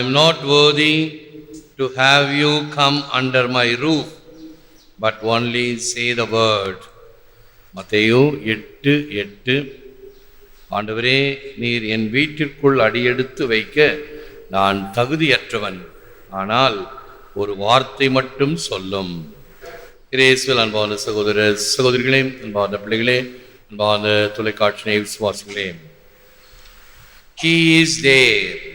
Lord, I am not worthy to have you come under my roof, but only say the word. எட்டு எட்டு. ஆண்டவரே நீர் என் வீட்டிற்குள் அடியெடுத்து வைக்க நான் தகுதியற்றவன். ஆனால் ஒரு வார்த்தை மட்டும் சொல்லும். இயேசுவில் அன்பான சகோதர சகோதரிகளே அன்பான பிள்ளைகளே அன்பான தொலைக்காட்சி விசுவாசிகளே He is there.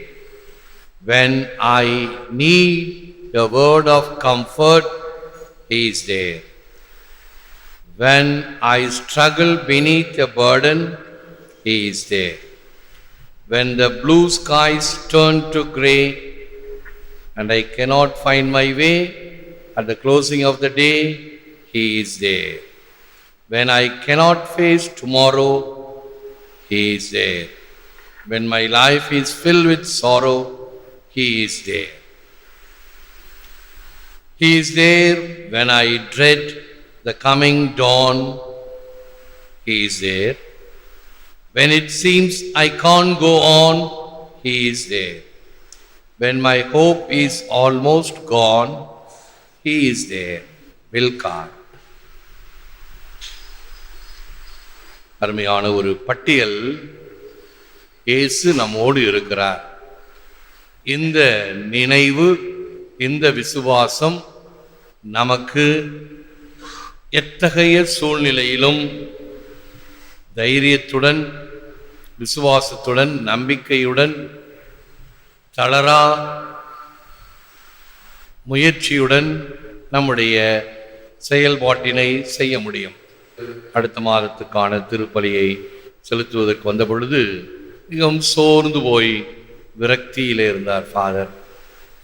When I need a word of comfort, He is there. When I struggle beneath a burden, He is there. When the blue skies turn to grey and I cannot find my way at the closing of the day, He is there. When I cannot face tomorrow, He is there. When my life is filled with sorrow, He is there. He is there when I dread the coming dawn. He is there. When it seems I can't go on, He is there. When my hope is almost gone, He is there. Will God. அருமையான ஒரு பட்டியல் இயேசு நம்மோடு இருக்கிறார் இந்த நினைவு இந்த விசுவாசம் நமக்கு எத்தகைய சூழ்நிலையிலும் தைரியத்துடன் விசுவாசத்துடன் நம்பிக்கையுடன் தளரா முயற்சியுடன் நம்முடைய செயல்பாட்டினை செய்ய முடியும். அடுத்த மாதத்துக்கான திருப்பலியை செலுத்துவதற்கு வந்த பொழுது மிகவும் சோர்ந்து போய் விரக்தியில் இருந்தார் ஃபாதர்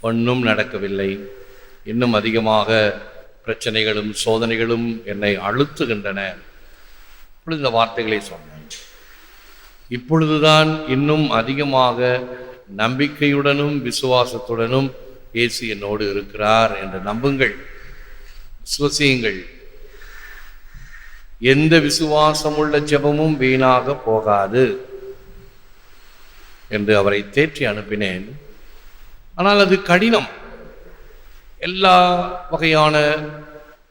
ஒன்றும் நடக்கவில்லை. இன்னும் அதிகமாக பிரச்சனைகளும் சோதனைகளும் என்னை அழுத்துகின்றன. இப்பொழுது இந்த வார்த்தைகளை சொன்னேன். இப்பொழுதுதான் இன்னும் அதிகமாக நம்பிக்கையுடனும் விசுவாசத்துடனும் இயேசு என்னோடு இருக்கிறார் என்று நம்புங்கள். விசுவசியுங்கள். எந்த விசுவாசமுள்ள ஜெபமும் வீணாக போகாது. என்று அவரை தேற்றி அனுப்பினேன். ஆனால் அது கடினம். எல்லா வகையான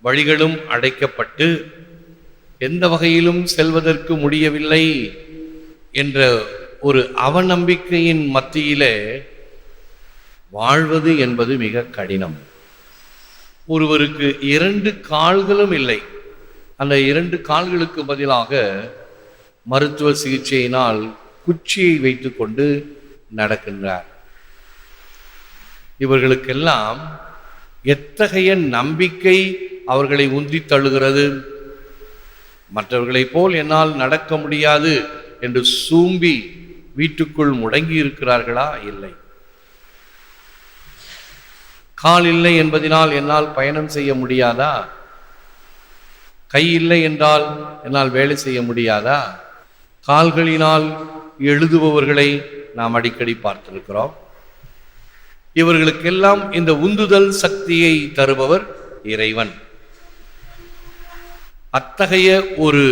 வழிகளும் அடைக்கப்பட்டு எந்த வகையிலும் செல்வதற்கு முடியவில்லை என்ற ஒரு அவநம்பிக்கையின் மத்தியிலே வாழ்வது என்பது மிக கடினம். ஒருவருக்கு இரண்டு கால்களும் இல்லை. அந்த இரண்டு கால்களுக்கு பதிலாக மருத்துவ சிகிச்சையினால் குச்சியை வைத்துக்கொண்டு நடக்கின்றார். இவர்களுக்கெல்லாம் எத்தகைய நம்பிக்கை அவர்களை உந்தித் தள்ளுகிறது? மற்றவர்களைப் போல் என்னால் நடக்க முடியாது என்று சூம்பி வீட்டுக்குள் முடங்கி இருக்கிறார்களா? இல்லை. கால் இல்லை என்பதனால் என்னால் பயணம் செய்ய முடியாதா? கை இல்லை என்றால் என்னால் வேலை செய்ய முடியாதா? கால்களினால் எழுதுபவர்களை நாம் அடிக்கடி பார்த்திருக்கிறோம். இவர்களுக்கெல்லாம் இந்த உந்துதல் சக்தியை தருபவர் இறைவன். அத்தகைய ஒரு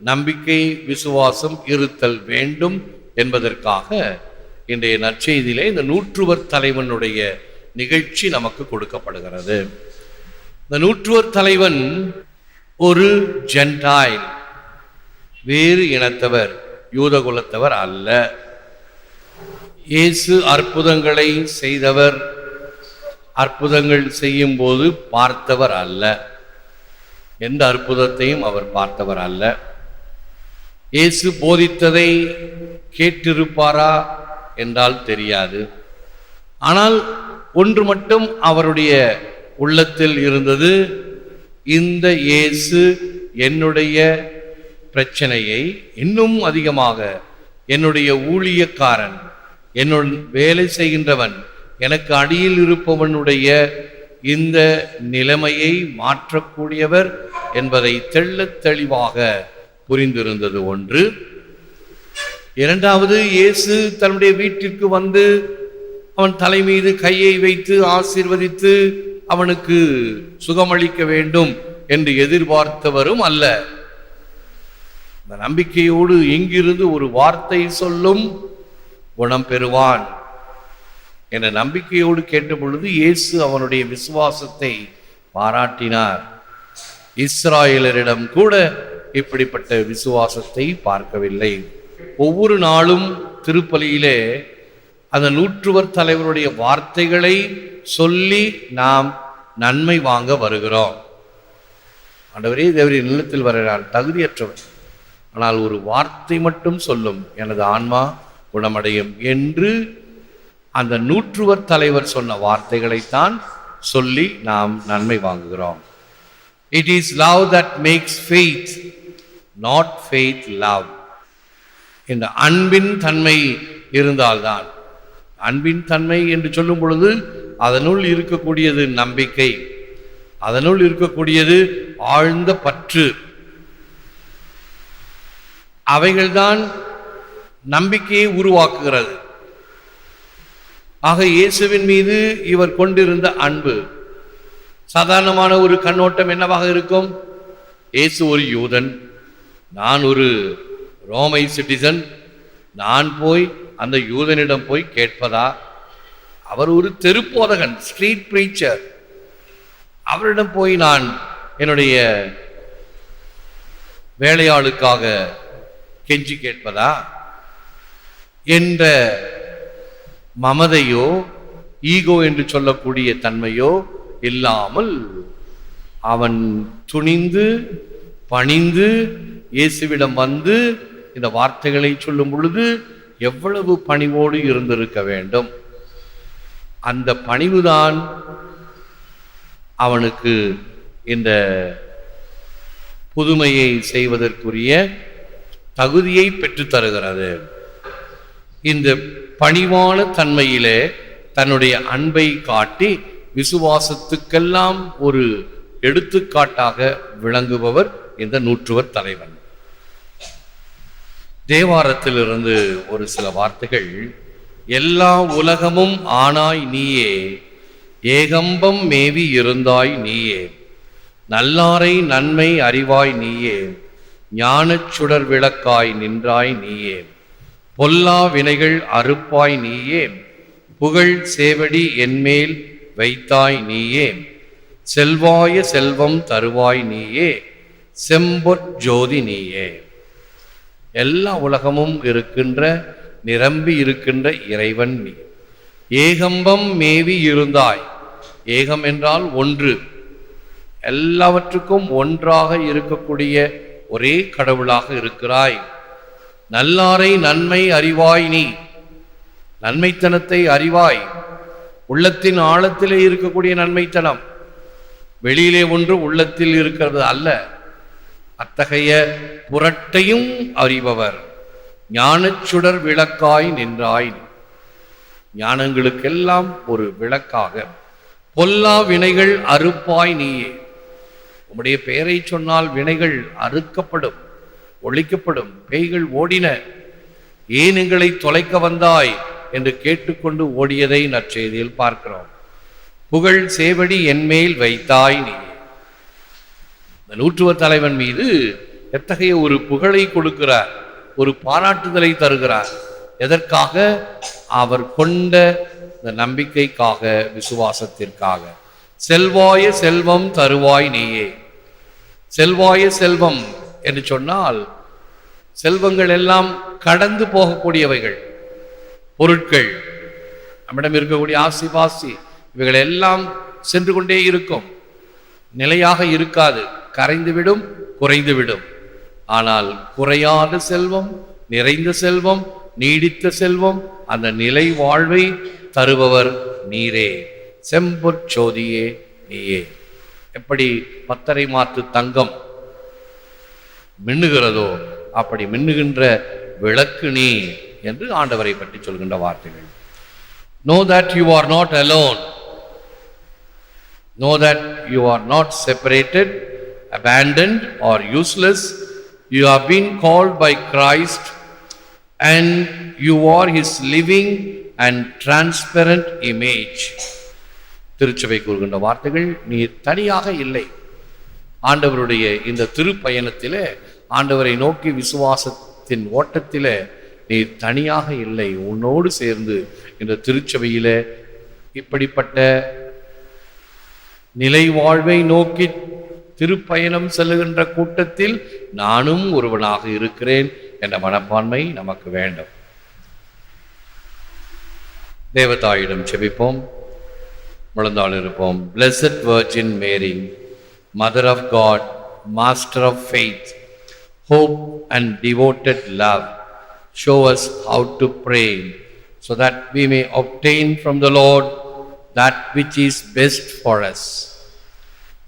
நம்பிக்கை விசுவாசம் இருத்தல் வேண்டும் என்பதற்காக இன்றைய நற்செய்தியிலே இந்த நூற்றுவர் தலைவனுடைய நிகழ்ச்சி நமக்கு கொடுக்கப்படுகிறது. இந்த நூற்றுவர் தலைவன் ஒரு ஜென்டாயில் வேறு இனத்தவர். யூதகுலத்தவர் அல்ல. இயேசு அற்புதங்களை செய்தவர் அற்புதங்கள் செய்யும் போது பார்த்தவர் அல்ல. எந்த அற்புதத்தையும் அவர் பார்த்தவர் அல்ல. இயேசு போதித்ததை கேட்டிருப்பாரா என்றால் தெரியாது. ஆனால் ஒன்று மட்டும் அவருடைய உள்ளத்தில் இருந்தது இந்த இயேசு என்னுடைய பிரச்சனையை இன்னும் அதிகமாக என்னுடைய ஊழியக்காரன் என்னுடன் வேலை செய்கின்றவன் எனக்கு அடியில் இருப்பவனுடைய இந்த நிலைமையை மாற்றக்கூடியவர் என்பதை தெள்ளத் தெளிவாக புரிந்திருந்தது ஒன்று. இரண்டாவது இயேசு தன்னுடைய வீட்டிற்கு வந்து அவன் தலை மீது கையை வைத்து ஆசீர்வதித்து அவனுக்கு சுகமளிக்க வேண்டும் என்று எதிர்பார்த்தவரும் அல்ல. இந்த நம்பிக்கையோடு எங்கிருந்து ஒரு வார்த்தை சொல்லும் குணம் பெறுவான் என்ற நம்பிக்கையோடு கேட்ட பொழுது இயேசு அவனுடைய விசுவாசத்தை பாராட்டினார். இஸ்ராயலரிடம் கூட இப்படிப்பட்ட விசுவாசத்தை பார்க்கவில்லை. ஒவ்வொரு நாளும் திருப்பலியிலே அந்த நூற்றுவர் தலைவருடைய வார்த்தைகளை சொல்லி நாம் நன்மை வாங்க வருகிறோம். ஆண்டவரே தேவரின் நிலத்தில் வர நான் ஆனால் ஒரு வார்த்தை மட்டும் சொல்லும் எனது ஆன்மா குணமடையும் என்று அந்த நூற்றுவர் தலைவர் சொன்ன வார்த்தைகளைத்தான் சொல்லி நாம் நன்மை வாங்குகிறோம். It is love that makes faith not faith love இந்த அன்பின் தன்மை இருந்தால்தான். அன்பின் தன்மை என்று சொல்லும் பொழுது அதனுள் இருக்கக்கூடியது நம்பிக்கை. அதனுள் இருக்கக்கூடியது ஆழ்ந்த பற்று. அவைகள்தான் நம்பிக்கையை உருவாக்குகிறது. ஆக இயேசுவின் மீது இவர் கொண்டிருந்த அன்பு சாதாரணமான ஒரு கண்ணோட்டம் என்னவாக இருக்கும்? இயேசு ஒரு யூதன் நான் ஒரு ரோமை சிட்டிசன் நான் போய் அந்த யூதனிடம் போய் கேட்பதா? அவர் ஒரு தெருப்போதகன் ஸ்ட்ரீட் ப்ரீச்சர் அவரிடம் போய் நான் என்னுடைய வேலையாளுக்காக கெஞ்சி கேட்பதா? என்ற மமதையோ ஈகோ என்று சொல்லக்கூடிய தன்மையோ இல்லாமல் அவன் துணிந்து பணிந்து இயேசுவிடம் வந்து இந்த வார்த்தைகளை சொல்லும் பொழுது எவ்வளவு பணிவோடு இருந்திருக்க வேண்டும்? அந்த பணிவுதான் அவனுக்கு இந்த புதுமையை செய்வதற்குரிய தகுதியை பெற்று தருகிறது. இந்த பணிவான தன்மையிலே தன்னுடைய அன்பை காட்டி விசுவாசத்துக்கெல்லாம் ஒரு எடுத்துக்காட்டாக விளங்குபவர் இந்த நூற்றுவர் தலைவன். தேவாரத்திலிருந்து ஒரு சில வார்த்தைகள் எல்லா உலகமும் ஆனாய் நீயே ஏகம்பம் மேவி இருந்தாய் நீயே நல்லாரை நன்மை அறிவாய் நீயே ஞானச் சுடர் விளக்காய் நின்றாய் நீயே. பொல்லா வினைகள் அறுப்பாய் நீயே. புகழ் சேவடி என்மேல் வைத்தாய் நீயே. செல்வாய செல்வம் தருவாய் நீயே. செம்பொற் ஜோதி நீயே. எல்லா உலகமும் இருக்கின்ற நிரம்பி இருக்கின்ற இறைவன் நீ. ஏகம்பம் மேவி இருந்தாய். ஏகம் என்றால் ஒன்று. எல்லாவற்றுக்கும் ஒன்றாக இருக்கக்கூடிய ஒரே கடவுளாக இருக்கிறாய். நல்லாரை நன்மை அறிவாய் நீ. நன்மைத்தனத்தை அறிவாய். உள்ளத்தின் ஆழத்திலே இருக்கக்கூடிய நன்மைத்தனம். வெளியிலே ஒன்று உள்ளத்தில் இருக்கிறது அல்ல. அத்தகைய புரட்டையும் அறிபவர். ஞானச்சுடர் விளக்காய் நின்றாய் ஞானங்களுக்கெல்லாம் ஒரு விளக்காக. பொல்லா வினைகள் அறுப்பாய் நீயே. உம்முடைய பெயரை சொன்னால் வினைகள் அறுக்கப்படும் ஒழிக்கப்படும் பேய்கள் ஓடின. ஏன் எங்களை தொலைக்க வந்தாய்? என்று கேட்டுக்கொண்டு ஓடியதை நற்செய்தியில் பார்க்கிறோம். புகழ் சேவடி என்மேல் வைத்தாய் நீ. இந்த நூற்றுவர் தலைவன் மீது எத்தகைய ஒரு புகழை கொடுக்கிறார் ஒரு பாராட்டுதலை தருகிறார். எதற்காக? அவர் கொண்ட இந்த நம்பிக்கைக்காக விசுவாசத்திற்காக. செல்வாய செல்வம் தருவாய் நீயே. செல்வாய செல்வம் என்று சொன்னால் செல்வங்கள் எல்லாம் கடந்து போகக்கூடியவைகள். பொருட்கள் நம்மிடம் இருக்கக்கூடிய ஆசி பாசி இவைகள் எல்லாம் சென்று கொண்டே இருக்கும். நிலையாக இருக்காது கரைந்துவிடும் குறைந்துவிடும். ஆனால் குறையாத செல்வம் நிறைந்த செல்வம் நீடித்த செல்வம் அந்த நிலை வாழ்வை தருபவர் நீரே. செம்பொற் சோதியே நீயே. எப்படி பத்தரை மாற்று தங்கம் மின்னுகிறதோ அப்படி மின்னுகின்ற விளக்கு நீ என்று ஆண்டவரை பற்றி சொல்கின்ற வார்த்தைகள் know that you are not alone know that you are not separated abandoned or useless you are been called by Christ and you are his living and transparent image திருச்சபை கூறுகின்ற வார்த்தைகள் நீ தனியாக இல்லை. ஆண்டவருடைய இந்த திருப்பயணத்திலே ஆண்டவரை நோக்கி விசுவாசத்தின் ஓட்டத்திலே நீ தனியாக இல்லை. உன்னோடு சேர்ந்து இந்த திருச்சபையில இப்படிப்பட்ட நிலை வாழ்வை நோக்கி திருப்பயணம் செல்லுகின்ற கூட்டத்தில் நானும் ஒருவனாக இருக்கிறேன் என்ற மனப்பான்மை நமக்கு வேண்டும். தேவதாயிடம் செபிப்போம். முழந்தாள் இருப்போம் blessed virgin Mary mother of God master of faith hope and devoted love show us how to pray so that we may obtain from the Lord that which is best for us.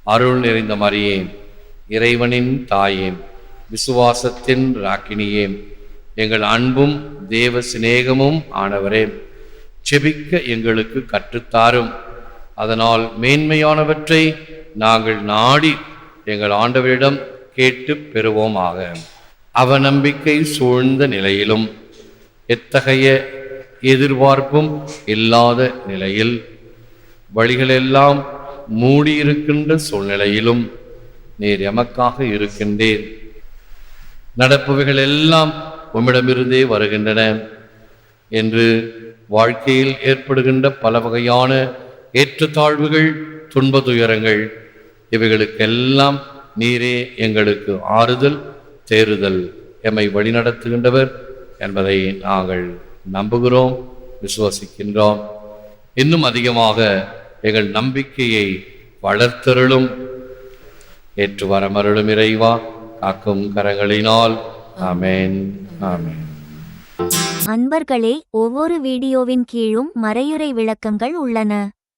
அருள் நிறைந்த மரியே இறைவனின் தாயே விசுவாசத்தின் ராக்கினியே எங்கள் அன்பும் தேவ சிநேகமும் ஆனவரே செபிக்க எங்களுக்கு கற்றுத்தாரும் அதனால் மேன்மையானவற்றை நாங்கள் நாடி எங்கள் ஆண்டவரிடம் கேட்டு பெறுவோமாக. அவநம்பிக்கை சூழ்ந்த நிலையிலும் எத்தகைய எதிர்பார்ப்பும் இல்லாத நிலையில் வழிகளெல்லாம் மூடியிருக்கின்ற சூழ்நிலையிலும் நீர் எமக்காக இருக்கின்றீர். நடப்பவைகள் எல்லாம் உம்மிடமிருந்தே வருகின்றன என்று வாழ்க்கையில் ஏற்படுகின்ற பல வகையான ஏற்றத்தாழ்வுகள் துன்ப துயரங்கள் இவைகளுக்கெல்லாம் நீரே எங்களுக்கு ஆறுதல் தேறுதல் எம்மை வழிநடத்துகின்றவர் என்பதை நாங்கள் நம்புகிறோம் விசுவசிக்கின்றோம். இன்னும் அதிகமாக எங்கள் நம்பிக்கையை வளர்த்தருளும் ஏற்று வரமருளும் இறைவா காக்கும் கரங்களினால். ஆமேன் ஆமேன். அன்பர்களே ஒவ்வொரு வீடியோவின் கீழும் மறையுறை விளக்கங்கள் உள்ளன.